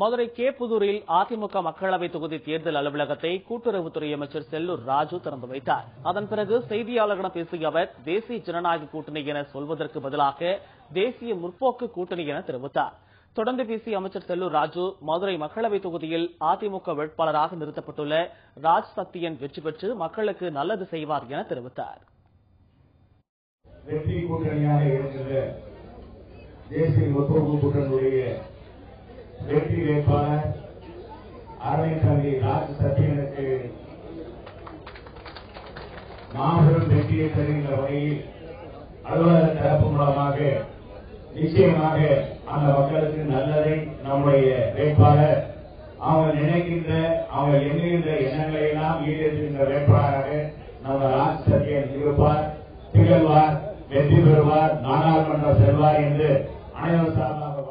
மதுரை கேப்புதூரில் அதிமுக மக்களவை தொகுதி தேர்தல் அலுவலகத்தை கூட்டுறவுத்துறை அமைச்சர் செல்லூர் ராஜு திறந்து வைத்தார். அதன் பிறகு செய்தியாளர்களிடம் பேசிய அவர் தேசிய ஜனநாயக கூட்டணி என சொல்வதற்கு பதிலாக தேசிய முற்போக்கு கூட்டணி என தெரிவித்தார். தொடர்ந்து பேசிய அமைச்சர் செல்லூர் ராஜு மதுரை மக்களவை தொகுதியில் அதிமுக வேட்பாளராக நிறுத்தப்பட்டுள்ள ராஜ் சத்தியன் வெற்றி பெற்று மக்களுக்கு நல்லது செய்வார் என தெரிவித்தார். வெற்றி கூட்டணியாக இருக்கின்ற தேசிய முற்போக்கு கூட்டணியுடைய வேட்பாளர் அரணை தம்பி ராஜ் சத்தியனுக்கு மாபெரும் வெற்றியை தருகின்ற வகையில் அலுவலர் தரப்பு மூலமாக நிச்சயமாக அந்த மக்களுக்கு நல்லதை நம்முடைய வேட்பாளர் அவங்க நினைக்கின்ற அவங்க எண்ணுகின்ற எண்ணங்களை எல்லாம் ஈடேற்றுகின்ற வேட்பாளராக நம்ம ராஜ் சத்தியன் இருப்பார். திகழ்வார் வெற்றி பெறுவார் நாடாளுமன்றம் செல்வார் என்று அனைவரும் சார்பாக